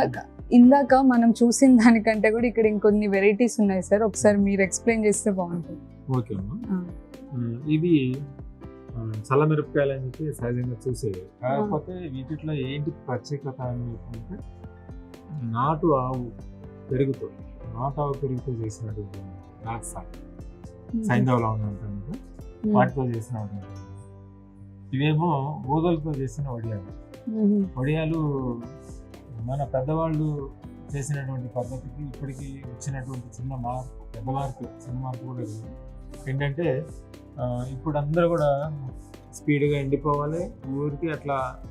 ఇందాక ఇందాక మనం చూసిన దానికంటే కూడా ఇక్కడ ఇంకొన్ని వెరైటీస్ ఉన్నాయి సార్. ఒకసారి మీరు ఎక్స్ప్లెయిన్ చేస్తే బాగుంటుంది. ఓకే ఇది చల్ల మిరపకాయలు అని చెప్పి సహజంగా చూసేది. కాకపోతే వీటిలో ఏంటి ప్రత్యేకత అని చెప్పంటే నాటు ఆవు పెరుగుతో నాటు ఆవు పెరుగుతో చేసినటువంటి రాక్సా సైంధవ లవణం అంటాం కదా. ఉమ్. వాటితో చేసిన ఇవేమో ఊదలతో చేసిన వడియాలు. వడియాలు మన పెద్దవాళ్ళు చేసినటువంటి పద్ధతికి ఇప్పటికి వచ్చినటువంటి చిన్న మార్పు పెద్ద మార్పు చిన్న మార్పు కూడా ఏంటంటే ఇప్పుడు అందరూ కూడా స్పీడ్గా ఎండిపోవాలి ఊరికి అట్లా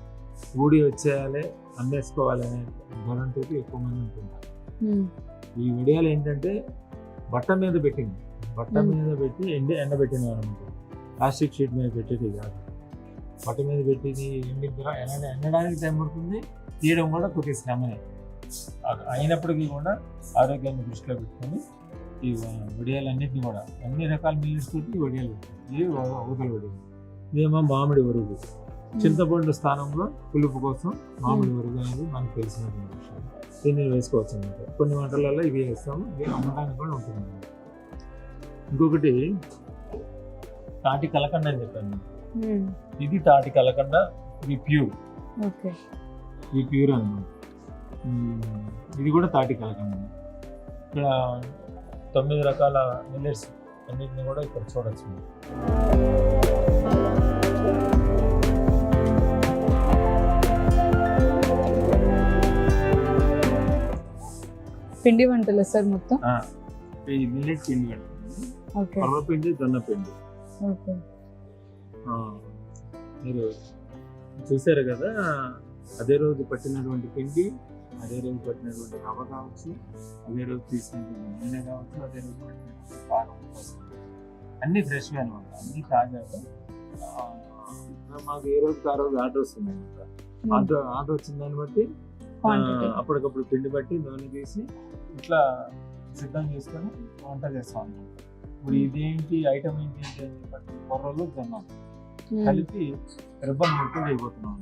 ఊడి వచ్చేయాలి అమ్మేసుకోవాలి అనే ధోరణితో ఎక్కువ మంది ఉంటున్నారు. ఈ వడియాలు ఏంటంటే బట్ట మీద పెట్టింది. బట్ట. మీద పెట్టి ఎండి ఎండబెట్టినవి అనమాట. ప్లాస్టిక్ షీట్ మీద పెట్టేది కాదు. బట్ట మీద పెట్టింది ఎండిన తర్వాత ఎండ ఎండడానికి టైం పడుతుంది. తీయడం కూడా కొద్దిగా శ్రమనే అయినప్పటికీ కూడా ఆరోగ్యాన్ని దృష్టిలో పెట్టుకొని ఈ వడియాలన్నింటినీ కూడా అన్ని రకాల మిల్లెట్స్ తోటి వడియాలు. ఇవి ఊదల వడియాలు. ఇదేమో మామిడి వరుగు. చింతపండు స్థానంలో పులుపు కోసం మామిడి వరుగు అనేది మనకు తెలిసినటువంటి విషయం. దీన్ని వేసుకోవచ్చు అనమాట కొన్ని వంటలలో ఇవి వేస్తాము. ఇవి అమ్మడానికి కూడా ఉంటుంది. ఇంకొకటి తాటి కలకండ అని చెప్పాను. ఇది తాటి కలకండ ఇది ప్యూర్. ఇది ప్యూర్ అన్నమాట ఉమ్, ఇది కూడా తాటి కలకండ. ఇక్కడ తొమ్మిది రకాల మిల్లెట్స్ అన్నిటిని కూడా ఇక్కడ చూడొచ్చు. పిండి వంటలు సార్ మొత్తం? ఆ, ఈ మిల్లెట్ పిండి ఓకే. పర్వ పిండి జొన్న పిండి. ఓకే. ఆ, మీరు చూసారు కదా అదే రోజు పట్టినటువంటి పిండి అదే రోజు పట్టినటువంటి రవ్వ కావచ్చు అదే రోజు తీసినటువంటి నూనె కావచ్చు అదే రోజు పట్టినటువంటి పాలు. అన్నీ ఫ్రెష్గా అనమాట అన్నీ తాజాగా. మాకు ఏ రోజుకి ఆ రోజు ఆర్డర్ వస్తుంది అనమాట ఆర్డర్ ఆర్డర్ వచ్చిన దాన్ని బట్టి అప్పటికప్పుడు పిండి బట్టి నూనె తీసి ఇట్లా సిద్ధం చేసుకొని వంట చేస్తాం అనమాట ఇప్పుడు ఇదేంటి ఐటమ్ ఏంటి ఏంటి అని బట్టి కొర్రలు జొన్న కలిపి రిబ్బన్ ముట్టు చేయబోతున్నాం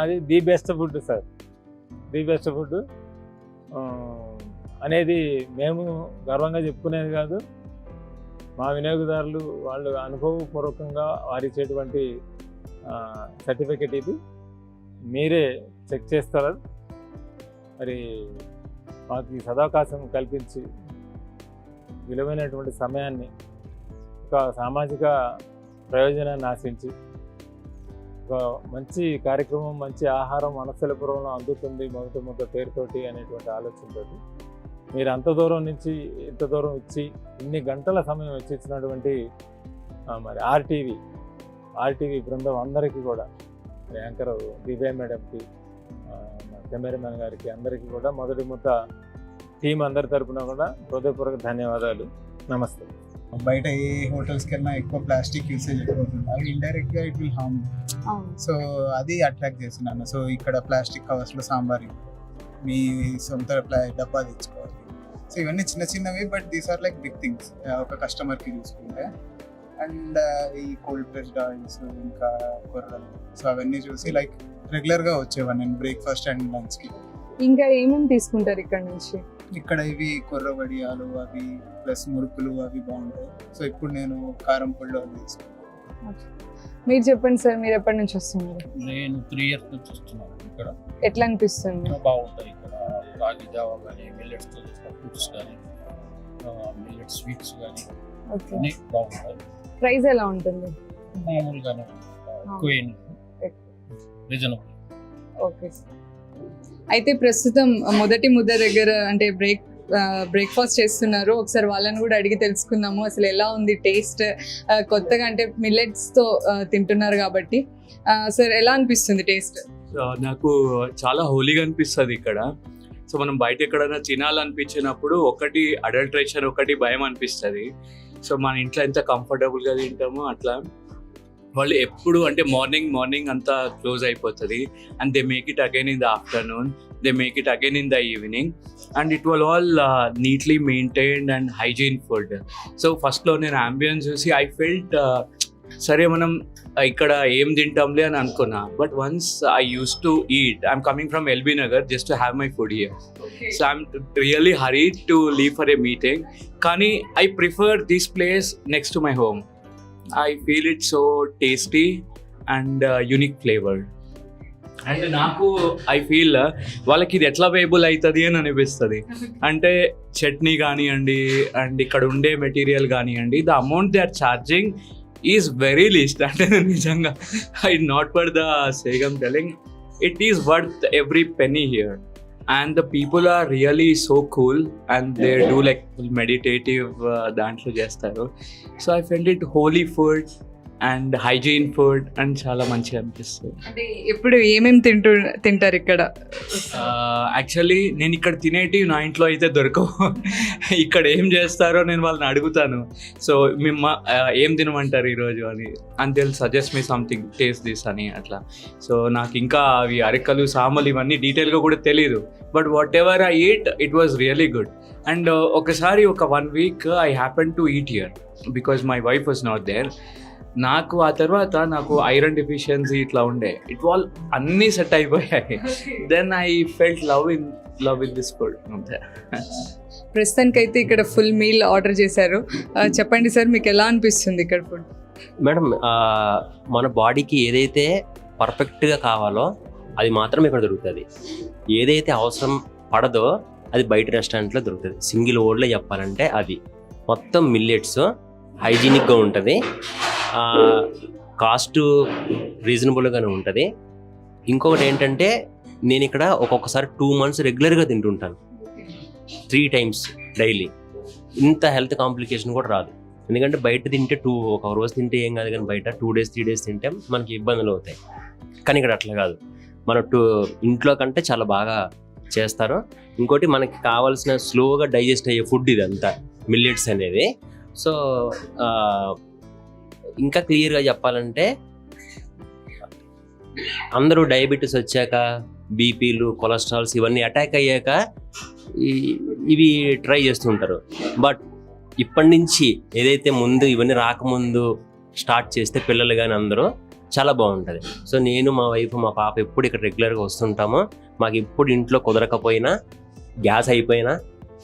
అది the best food sir. The best food. అనేది మేము గర్వంగా చెప్పుకునేది కాదు. మా వినియోగదారులు వాళ్ళు అనుభవపూర్వకంగా వారిచ్చేటువంటి సర్టిఫికెట్ ఇది. మీరే చెక్ చేస్తారు. మరి మాకు ఈ సదావకాశం కల్పించి విలువైనటువంటి సమయాన్ని ఒక సామాజిక ప్రయోజనాన్ని ఆశించి ఒక మంచి కార్యక్రమం మంచి ఆహారం అనసలపురంలో అందుతుంది మొదటి ముద్ద పేరుతోటి అనేటువంటి ఆలోచనతోటి. మీరు అంత దూరం నుంచి ఇంత దూరం ఇచ్చి ఇన్ని గంటల సమయం ఇచ్చినటువంటి మరి ఆర్టీవీ ఆర్టీవీ బృందం అందరికీ కూడా యాంకర్ దివ్య మేడంకి కెమెరామెన్ గారికి అందరికీ కూడా మొదటి ముద్ద టీం అందరి తరపున కూడా హృదయపూర్వక ధన్యవాదాలు. నమస్తే. బయట ఏ హోటల్స్కి వెళ్ళినా ఎక్కువ ప్లాస్టిక్ యూసేజ్ ఎక్కువ అవి ఇండైరెక్ట్గా ఇట్ విల్ హార్మ్ సో అది అట్రాక్ట్ చేస్తున్నాను. సో ఇక్కడ ప్లాస్టిక్ కవర్స్లో సాంబార్. మీ సొంత డబ్బా తెచ్చుకోవాలి. సో ఇవన్నీ చిన్న చిన్నవి but these are like big things ఒక కస్టమర్కి చూసుకుంటే. అండ్ ఈ కోల్డ్ ప్రెస్డ్ ఆయిల్స్ ఇంకా కొర్రలు సో అవన్నీ చూసి లైక్ రెగ్యులర్గా వచ్చేవాడిని నేను బ్రేక్ఫాస్ట్ అండ్ లంచ్కి? ఇంకా ఏమేమి తీసుకుంటారు ఇక్కడ నుంచి? ఇక్కడ ఇవి కొర్ర వడియాలు అవి ప్లస్ మురుకులు అవి బాగుంటాయి. సో ఇప్పుడు నేను కారం పొళ్ళు అవి తీసుకున్నాను మీరు చెప్పండి సార్ మీరు ఎప్పటి నుంచి వస్తున్నారు? నేను త్రీ ఇయర్స్ నుంచి వస్తున్నాను ఇక్కడ. ఎట్లా అనిపిస్తుంది? బాగుంటాయి ఇక్కడ. రాగి జావా కానీ మిల్లెట్స్తో చేసిన ఫ్రూట్స్ కానీ మిల్లెట్ స్వీట్స్ కానీ ఓకే. అన్నీ బాగుంటాయి. ప్రైస్ ఎలా ఉంటుంది? మామూలుగానే ఎక్కువ. Reasonable okay sir. అయితే ప్రస్తుతం మొదటి ముద్ద దగ్గర అంటే బ్రేక్ బ్రేక్ఫాస్ట్ చేస్తున్నారు. ఒకసారి వాళ్ళని కూడా అడిగి తెలుసుకుందాము. అసలు ఎలా ఉంది టేస్ట్ కొత్తగా అంటే మిల్లెట్స్తో తింటున్నారు కాబట్టి. సార్ ఎలా అనిపిస్తుంది టేస్ట్ నాకు చాలా హోలీగా అనిపిస్తుంది ఇక్కడ. సో మనం బయట ఎక్కడైనా తినాలనిపించినప్పుడు ఒకటి అడల్ట్రేషన్ ఒకటి భయం అనిపిస్తుంది. సో మన ఇంట్లో ఎంత కంఫర్టబుల్గా తింటామో అట్లా. వాళ్ళు ఎప్పుడు అంటే మార్నింగ్ మార్నింగ్ అంతా క్లోజ్ అయిపోతుంది. And they make it again in the afternoon they make it again in the evening and it was all neatly maintained and hygiene food so ఫస్ట్లో నేను అంబియన్స్ చూసి ఐ ఫెల్ట్ సరే మనం ఇక్కడ ఏం తింటాంలే అని అనుకున్నా. But once I use to eat I'm coming from LB Nagar just to have my food here so I'm really hurry to leave for a meeting కానీ I prefer this place next to my home I feel it so tasty and unique flavoured and నాకు I feel వాళ్ళకి ఇది ఎట్లా available అవుతుంది అని అనిపిస్తుంది. అంటే చట్నీ కానివ్వండి అండ్ ఇక్కడ ఉండే మెటీరియల్ కానివ్వండి the amount they are charging is very least అంటే నిజంగా I not for the sake telling it is worth every penny here and the people are really so cool and they do like meditative uh, dance so i felt it holy food and hygiene food and చాలా మంచిగా అనిపిస్తుంది. అంటే ఎప్పుడు ఏమేమి తింటూ తింటారు ఇక్కడ? Actually నేను ఇక్కడ తినేటివి నా ఇంట్లో అయితే దొరకవు. ఇక్కడ ఏం చేస్తారో నేను వాళ్ళని అడుగుతాను. సో మిమ్మ ఏం తినమంటారు ఈరోజు అని. And they'll suggest me something taste this అని అట్లా. సో నాకు ఇంకా అవి అరికలు సామలు ఇవన్నీ డీటెయిల్గా కూడా తెలియదు but whatever I eat it was really good and ఒకసారి ఒక one week I happen to eat here because my wife was not there నాకు ఆ తర్వాత నాకు ఐరన్ డెఫిషియన్సీ ఇట్లా ఉండే. ఇట్ వాల్ అన్నీ సెట్ అయిపోయాయి. Then I felt love in love in this food అంతే. ప్రస్తుతానికి అయితే ఇక్కడ ఫుల్ మీల్ ఆర్డర్ చేశారు. చెప్పండి సార్ మీకు ఎలా అనిపిస్తుంది ఇక్కడ ఫుడ్ మేడం మన బాడీకి ఏదైతే పర్ఫెక్ట్గా కావాలో అది మాత్రం ఇక్కడ దొరుకుతుంది. ఏదైతే అవసరం పడదో అది బయట రెస్టారెంట్లో దొరుకుతుంది. సింగిల్ ఓడ్లో చెప్పాలంటే అది. మొత్తం మిల్లెట్స్ హైజీనిక్గా ఉంటుంది. కాస్ట్ రీజనబుల్గానే ఉంటుంది. ఇంకొకటి ఏంటంటే నేను ఇక్కడ ఒక్కొక్కసారి టూ మంత్స్ రెగ్యులర్గా తింటుంటాను. త్రీ టైమ్స్ డైలీ ఇంత హెల్త్ కాంప్లికేషన్ కూడా రాదు. ఎందుకంటే బయట తింటే టూ ఒక రోజు తింటే ఏం కాదు కానీ బయట టూ డేస్ త్రీ డేస్ తింటే మనకి ఇబ్బందులు అవుతాయి. కానీ ఇక్కడ అట్లా కాదు. మన టూ ఇంట్లో కంటే చాలా బాగా చేస్తారు. ఇంకోటి మనకి కావాల్సిన స్లోగా డైజెస్ట్ అయ్యే ఫుడ్ ఇదంతా. మిల్లెట్స్ అనేది. సో ఇంకా క్లియర్గా చెప్పాలంటే అందరూ డయాబెటీస్ వచ్చాక బీపీలు కొలెస్ట్రాల్స్ ఇవన్నీ అటాక్ అయ్యాక ఇవి ట్రై చేస్తుంటారు బట్ ఇప్పటి నుంచి ఏదైతే ముందు ఇవన్నీ రాకముందు స్టార్ట్ చేస్తే పిల్లలు కానీ అందరూ చాలా బాగుంటుంది. సో నేను మా వైఫ్ మా పాప ఎప్పుడు ఇక్కడ రెగ్యులర్గా వస్తుంటామో. మాకు ఎప్పుడు ఇంట్లో కుదరకపోయినా గ్యాస్ అయిపోయినా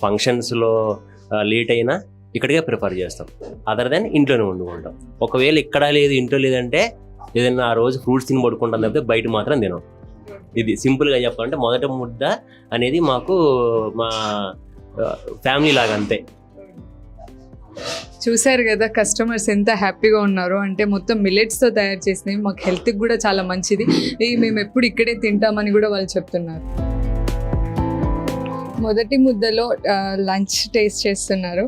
ఫంక్షన్స్లో లేట్ అయినా ఇక్కడికే ప్రిఫర్ చేస్తాం. అదర్ దెన్ ఇంట్లోనే వండుకుంటాం. ఒకవేళ ఇక్కడ లేదు ఇంట్లో లేదంటే ఏదైనా ఆ రోజు ఫ్రూట్స్ తిని పడుకుంటాం తప్పితే బయట మాత్రం తినం. ఇది సింపుల్గా చెప్పాలంటే మొదట ముద్ద అనేది మాకు మా ఫ్యామిలీ లాగా అంతే. చూశారు కదా కస్టమర్స్ ఎంత హ్యాపీగా ఉన్నారో? అంటే మొత్తం మిల్లెట్స్తో తయారు చేసినవి మాకు హెల్త్కి కూడా చాలా మంచిది. ఇవి మేము ఎప్పుడు ఇక్కడే తింటామని కూడా వాళ్ళు చెప్తున్నారు. మొదటి ముద్దలో లంచ్ టేస్ట్ చేస్తున్నారు.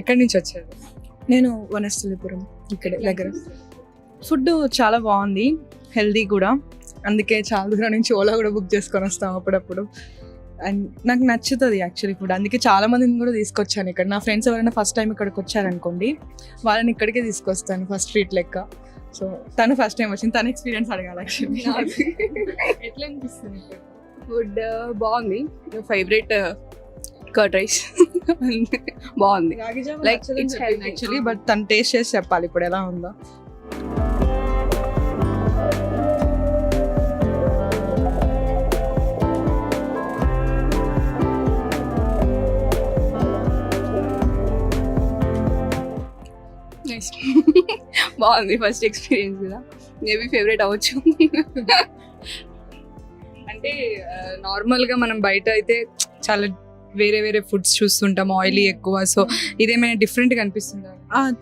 ఎక్కడి నుంచి వచ్చారు? నేను వనస్థలిపురం ఇక్కడ దగ్గర. ఫుడ్ చాలా బాగుంది హెల్దీ కూడా. అందుకే చాలా దూరం నుంచి ఓలా కూడా బుక్ చేసుకొని వస్తాం అప్పుడప్పుడు. అండ్ నాకు నచ్చుతుంది యాక్చువల్లీ ఫుడ్. అందుకే చాలా మందిని కూడా తీసుకొచ్చాను ఇక్కడ. నా ఫ్రెండ్స్ ఎవరైనా ఫస్ట్ టైం ఇక్కడికి వచ్చారనుకోండి వాళ్ళని ఇక్కడికే తీసుకొస్తాను ఫస్ట్ ట్రీట్ లెక్క. సో తను ఫస్ట్ టైం వచ్చింది. తన ఎక్స్పీరియన్స్ అడగాలి యాక్చువల్లీ ఎట్లా అనిపిస్తుంది? ఫుడ్ బాగుంది. Favourite curd rice. బాగుంది. healthy. యాక్చువల్లీ బట్ తను టేస్ట్ చేసి చెప్పాలి. ఇప్పుడు ఎలా ఉందో. బాగుంది ఫస్ట్ ఎక్స్పీరియన్స్ కదా మేబీ ఫేవరెట్ అవ్వచ్చు. అంటే నార్మల్గా మనం బయట అయితే చాలా వేరే వేరే ఫుడ్స్ చూస్తుంటాం ఆయిలీ ఎక్కువ. సో ఇదేమైనా డిఫరెంట్గా అనిపిస్తుందా?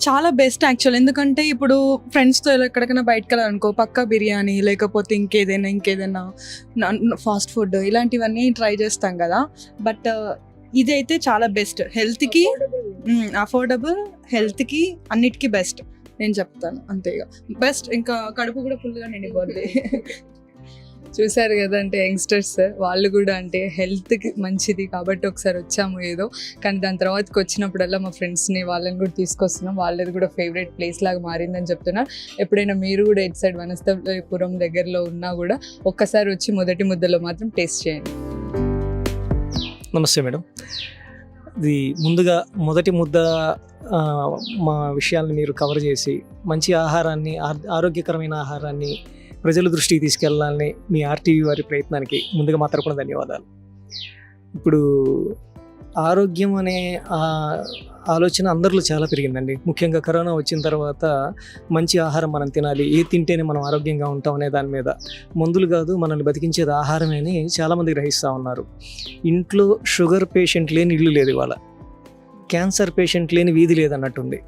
చాలా బెస్ట్ యాక్చువల్ ఎందుకంటే ఇప్పుడు ఫ్రెండ్స్తో ఎక్కడికైనా బయటకు వెళ్ళాలనుకో పక్క బిర్యానీ లేకపోతే ఇంకేదైనా ఇంకేదైనా ఫాస్ట్ ఫుడ్ ఇలాంటివన్నీ ట్రై చేస్తాం కదా. బట్ ఇదైతే చాలా బెస్ట్ హెల్త్కి అఫోర్డబుల్ హెల్త్కి అన్నిటికీ బెస్ట్ నేను చెప్తాను అంతేగా బెస్ట్ ఇంకా కడుపు కూడా ఫుల్గా నిండిపోద్ది. చూసారు కదా అంటే యంగ్స్టర్స్ వాళ్ళు కూడా అంటే హెల్త్కి మంచిది కాబట్టి ఒకసారి వచ్చాము ఏదో. కానీ దాని తర్వాతకి వచ్చినప్పుడల్లా మా ఫ్రెండ్స్ని వాళ్ళని కూడా తీసుకొస్తున్నాం. వాళ్ళది కూడా ఫేవరెట్ ప్లేస్ లాగా మారిందని చెప్తున్నారు. ఎప్పుడైనా మీరు కూడా ఇటు సైడ్ వనస్థపురం దగ్గరలో ఉన్నా కూడా ఒక్కసారి వచ్చి మొదటి ముద్దలో మాత్రం టేస్ట్ చేయండి. నమస్తే మేడం. ఇది ముందుగా మొదటి ముద్ద మా విషయాలను మీరు కవర్ చేసి మంచి ఆహారాన్ని ఆరోగ్యకరమైన ఆహారాన్ని ప్రజల దృష్టికి తీసుకెళ్ళాలని మీ ఆర్టీవీ వారి ప్రయత్నానికి ముందుగా మా తరపున ధన్యవాదాలు. ఇప్పుడు ఆరోగ్యం అనే ఆలోచన అందరిలో చాలా పెరిగిందండి. ముఖ్యంగా కరోనా వచ్చిన తర్వాత మంచి ఆహారం మనం తినాలి ఏ తింటేనే మనం ఆరోగ్యంగా ఉంటాం అనే దాని మీద మందులు కాదు మనల్ని బతికించేది ఆహారమే అని చాలామంది గ్రహిస్తూ ఉన్నారు. ఇంట్లో షుగర్ పేషెంట్ లేని ఇల్లు లేదు ఇవాళ. క్యాన్సర్ పేషెంట్ లేని వీధి లేదన్నట్టుంది.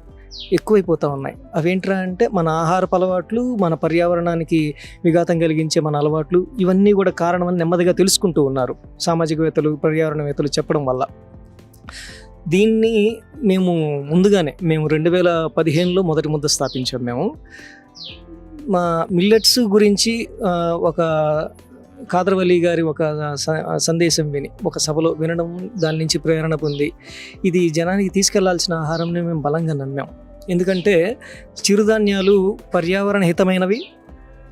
ఎక్కువైపోతూ ఉన్నాయి. అవేంట్రా అంటే మన ఆహారపు అలవాట్లు మన పర్యావరణానికి విఘాతం కలిగించే మన అలవాట్లు ఇవన్నీ కూడా కారణమని నెమ్మదిగా తెలుసుకుంటూ ఉన్నారు సామాజికవేత్తలు పర్యావరణవేత్తలు చెప్పడం వల్ల. దీన్ని మేము ముందుగానే మేము రెండు వేల పదిహేనులో మొదటి ముద్ద స్థాపించాం మేము. మా మిల్లెట్స్ గురించి ఒక కాదరవల్లి గారి ఒక స- సందేశం విని ఒక సభలో వినడం దాని నుంచి ప్రేరణ పొంది ఇది జనానికి తీసుకెళ్ళాల్సిన ఆహారంని మేము బలంగా నమ్మాం. ఎందుకంటే చిరుధాన్యాలు పర్యావరణ హితమైనవి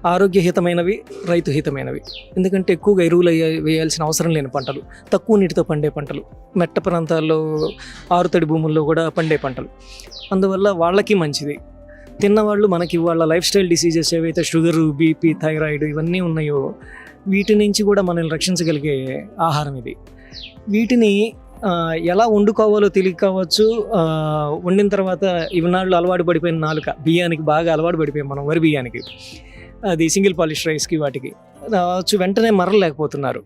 ఆరోగ్యహితమైనవి రైతు హితమైనవి. ఎందుకంటే ఎక్కువగా ఎరువులు వేయ- వేయాల్సిన అవసరం లేని పంటలు తక్కువ నీటితో పండే పంటలు మెట్ట ప్రాంతాల్లో ఆరుతడి భూముల్లో కూడా పండే పంటలు. అందువల్ల వాళ్ళకి మంచిది. తిన్నవాళ్ళు మనకి వాళ్ళ లైఫ్ స్టైల్ డిసీజెస్ ఏవైతే షుగరు బీపీ థైరాయిడ్ ఇవన్నీ ఉన్నాయో వీటి నుంచి కూడా మనల్ని రక్షించగలిగే ఆహారం ఇది. వీటిని ఎలా వండుకోవాలో తెలియక కావచ్చు వండిన తర్వాత ఇవనాళ్ళు అలవాటు పడిపోయిన నాలుక బియ్యానికి బాగా అలవాటు పడిపోయాం మనం వరి బియ్యానికి. అది సింగిల్ పాలిష్ రైస్కి వాటికి. రావచ్చు వెంటనే మరలేకపోతున్నారు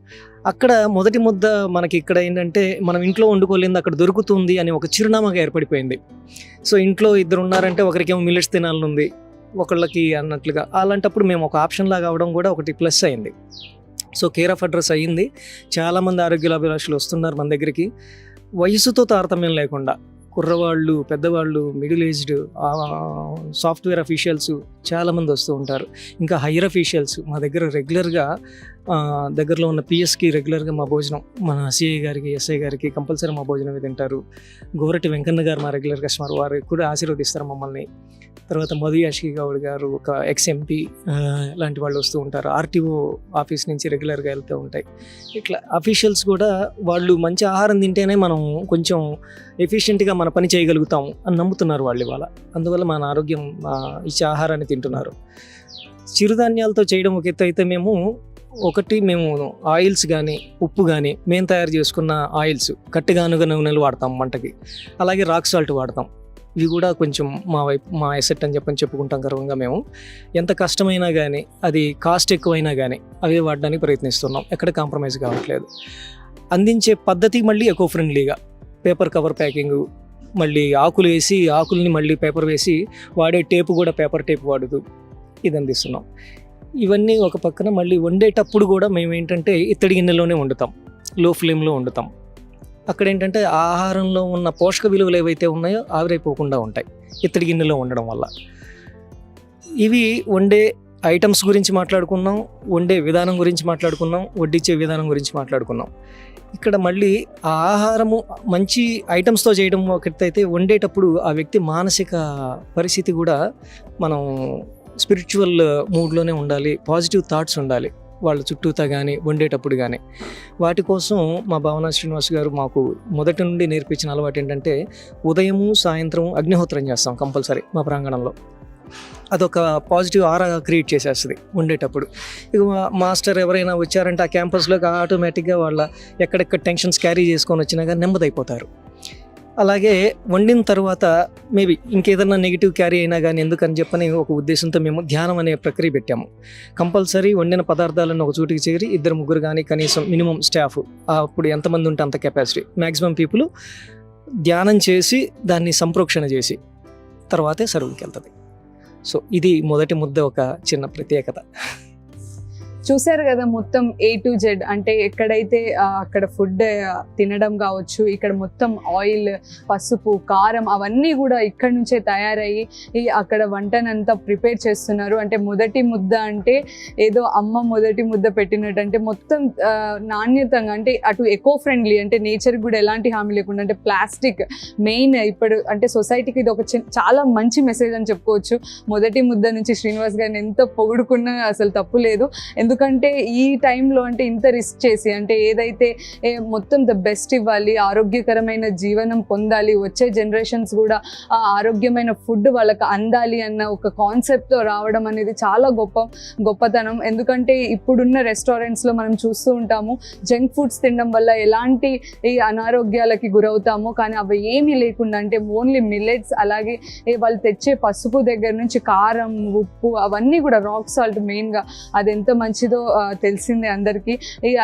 అక్కడ మొదటి ముద్ద మనకి ఇక్కడ ఏంటంటే మనం ఇంట్లో వండుకోలేదు అక్కడ దొరుకుతుంది అని ఒక చిరునామాగా ఏర్పడిపోయింది. సో ఇంట్లో ఇద్దరు ఉన్నారంటే ఒకరికేమో మిల్లెట్స్ తినాలని ఉంది ఒకళ్ళకి అన్నట్లుగా. అలాంటప్పుడు మేము ఒక ఆప్షన్ లాగా అవడం కూడా ఒకటి ప్లస్ అయింది. సో కేర్ ఆఫ్ అడ్రస్ అయ్యింది. చాలామంది ఆరోగ్యాభిలాషులు వస్తున్నారు మన దగ్గరికి. వయసుతో తారతమ్యం లేకుండా కుర్రవాళ్ళు పెద్దవాళ్ళు మిడిల్ ఏజ్డ్ సాఫ్ట్వేర్ అఫీషియల్స్ చాలామంది వస్తూ ఉంటారు. ఇంకా హైయర్ అఫీషియల్స్ మా దగ్గర రెగ్యులర్గా దగ్గరలో ఉన్న పిఎస్కి రెగ్యులర్గా మా భోజనం మన సిఐ గారికి ఎస్ఐ గారికి కంపల్సరీ మా భోజనం తింటారు. గోరటి వెంకన్న గారు మా రెగ్యులర్ కస్టమర్ వారు కూడా ఆశీర్వదిస్తారు మమ్మల్ని. తర్వాత మధు యాష్కి గౌడ్ గారు ఒక ఎక్స్ ఎంపీ లాంటి వాళ్ళు వస్తూ ఉంటారు. ఆర్టీఓ ఆఫీస్ నుంచి రెగ్యులర్గా వెళ్తూ ఉంటాయి. ఇట్లా అఫీషియల్స్ కూడా వాళ్ళు మంచి ఆహారం తింటేనే మనం కొంచెం ఎఫిషియెంట్గా మన పని చేయగలుగుతాం అని నమ్ముతున్నారు వాళ్ళు ఇవాళ. అందువల్ల మన ఆరోగ్యం ఇచ్చే ఆహారాన్ని తింటున్నారు. చిరుధాన్యాలతో చేయడం ఒక ఎత్తు అయితే మేము ఒకటి మేము ఆయిల్స్ కానీ ఉప్పు కానీ మేము తయారు చేసుకున్న ఆయిల్స్ కట్టిగానుగ నూనెలు వాడతాం వంటకి అలాగే రాక్ సాల్ట్ వాడతాం. ఇవి కూడా కొంచెం మా వైపు మా ఎసెట్ అని చెప్పని చెప్పుకుంటాం గర్వంగా మేము. ఎంత కష్టమైనా కానీ అది కాస్ట్ ఎక్కువైనా కానీ అవే వాడడానికి ప్రయత్నిస్తున్నాం. ఎక్కడ కాంప్రమైజ్ కావట్లేదు. అందించే పద్ధతి మళ్ళీ ఎకో ఫ్రెండ్లీగా పేపర్ కవర్ ప్యాకింగ్ మళ్ళీ ఆకులు వేసి ఆకుల్ని మళ్ళీ పేపర్ వేసి వాడే టేపు కూడా పేపర్ టేప్ వాడుతూ ఇది అందిస్తున్నాం. ఇవన్నీ ఒక పక్కన మళ్ళీ వండేటప్పుడు కూడా మేము ఏంటంటే ఇత్తడి గిన్నెలోనే వండుతాం. లో ఫ్లేమ్లో వండుతాం. అక్కడ ఏంటంటే ఆహారంలో ఉన్న పోషక విలువలు ఏవైతే ఉన్నాయో ఆవిరైపోకుండా ఉంటాయి ఇత్తడి గిన్నెలో ఉండడం వల్ల. ఇవి వండే ఐటమ్స్ గురించి మాట్లాడుకున్నాం వండే విధానం గురించి మాట్లాడుకున్నాం వడ్డించే విధానం గురించి మాట్లాడుకున్నాం. ఇక్కడ మళ్ళీ ఆ ఆహారము మంచి ఐటమ్స్తో చేయడం ఒకటైతే వండేటప్పుడు ఆ వ్యక్తి మానసిక పరిస్థితి కూడా మనం స్పిరిచువల్ మూడ్లోనే ఉండాలి పాజిటివ్ థాట్స్ ఉండాలి. వాళ్ళ చుట్టూతా కానీ వండేటప్పుడు కానీ వాటి కోసం మా భావన శ్రీనివాస్ గారు మాకు మొదటి నుండి నేర్పించిన అలవాటు ఏంటంటే ఉదయము సాయంత్రం అగ్నిహోత్రం చేస్తాం కంపల్సరీ మా ప్రాంగణంలో. అదొక పాజిటివ్ ఆరా క్రియేట్ చేసేస్తుంది ఉండేటప్పుడు ఇక మా మాస్టర్ ఎవరైనా వచ్చారంటే ఆ క్యాంపస్లోకి ఆటోమేటిక్గా వాళ్ళ ఎక్కడెక్కడ టెన్షన్స్ క్యారీ చేసుకొని వచ్చినా కానీ నెమ్మదైపోతారు. అలాగే వండిన తర్వాత మేబీ ఇంకేదన్నా నెగిటివ్ క్యారీ అయినా కానీ ఎందుకని చెప్పని ఒక ఉద్దేశంతో మేము ధ్యానం అనే ప్రక్రియ పెట్టాము. కంపల్సరీ వండిన పదార్థాలను ఒక చోటికి చేరి ఇద్దరు ముగ్గురు కానీ కనీసం మినిమం స్టాఫ్ అప్పుడు ఎంతమంది ఉంటే అంత కెపాసిటీ. మ్యాక్సిమం పీపుల్ ధ్యానం చేసి దాన్ని సంప్రోక్షణ చేసి తర్వాతే సర్వ్కి వెళ్తుంది. సో ఇది మొదటి ముద్ద ఒక చిన్న ప్రత్యేకత. చూసారు కదా మొత్తం ఏ టు జెడ్ అంటే ఎక్కడైతే అక్కడ ఫుడ్ తినడం కావచ్చు ఇక్కడ మొత్తం ఆయిల్ పసుపు కారం అవన్నీ కూడా ఇక్కడ నుంచే తయారయ్యి అక్కడ వంటనంతా ప్రిపేర్ చేస్తున్నారు. అంటే మొదటి ముద్ద అంటే ఏదో అమ్మ మొదటి ముద్ద పెట్టినట్టు అంటే మొత్తం నాణ్యతంగా అంటే అటు ఎకో ఫ్రెండ్లీ అంటే నేచర్ కూడా ఎలాంటి హామీ లేకుండా అంటే ప్లాస్టిక్ మెయిన్ ఇప్పుడు అంటే సొసైటీకి ఇది ఒక చిన్న- చాలా మంచి మెసేజ్ అని చెప్పుకోవచ్చు. మొదటి ముద్ద నుంచి శ్రీనివాస్ గారిని ఎంత పొగుడుకున్నా అసలు తప్పు లేదు. ఎందుకంటే ఈ టైంలో అంటే ఇంత రిస్క్ చేసి అంటే ఏదైతే మొత్తం ద బెస్ట్ ఇవ్వాలి ఆరోగ్యకరమైన జీవనం పొందాలి వచ్చే జనరేషన్స్ కూడా ఆ ఆరోగ్యమైన ఫుడ్ వాళ్ళకి అందాలి అన్న ఒక కాన్సెప్ట్తో రావడం అనేది చాలా గొప్ప గొప్పతనం. ఎందుకంటే ఇప్పుడున్న రెస్టారెంట్స్లో మనం చూస్తూ ఉంటాము జంక్ ఫుడ్స్ తినడం వల్ల ఎలాంటి ఈ అనారోగ్యాలకి గురవుతామో కానీ అవి ఏమీ లేకుండా అంటే ఓన్లీ మిల్లెట్స్ అలాగే వాళ్ళు తెచ్చే పసుపు దగ్గర నుంచి కారం ఉప్పు అవన్నీ కూడా రాక్ సాల్ట్ మెయిన్గా అది ఎంత మంచిదో తెలిసింది తెలిసిందే అందరికీ.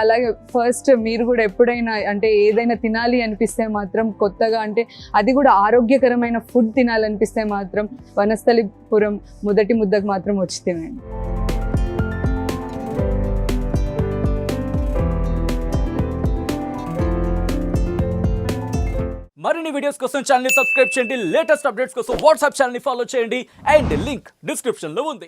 అలాగే ఫస్ట్ మీరు కూడా ఎప్పుడైనా అంటే ఏదైనా తినాలి అనిపిస్తే మాత్రం కొత్తగా అంటే అది కూడా ఆరోగ్యకరమైన ఫుడ్ తినాలనిపిస్తే మాత్రం వనస్థలిపురం మొదటి ముద్దకు మాత్రం వచ్చి తినండి. మరిన్ని వీడియోస్ కోసం ఛానల్ సబ్స్క్రైబ్ చేయండి. లేటెస్ట్ అప్డేట్స్ కోసం వాట్సాప్ ఛానల్ ఫాలో చేయండి. అండ్ లింక్ డిస్క్రిప్షన్లో ఉంది.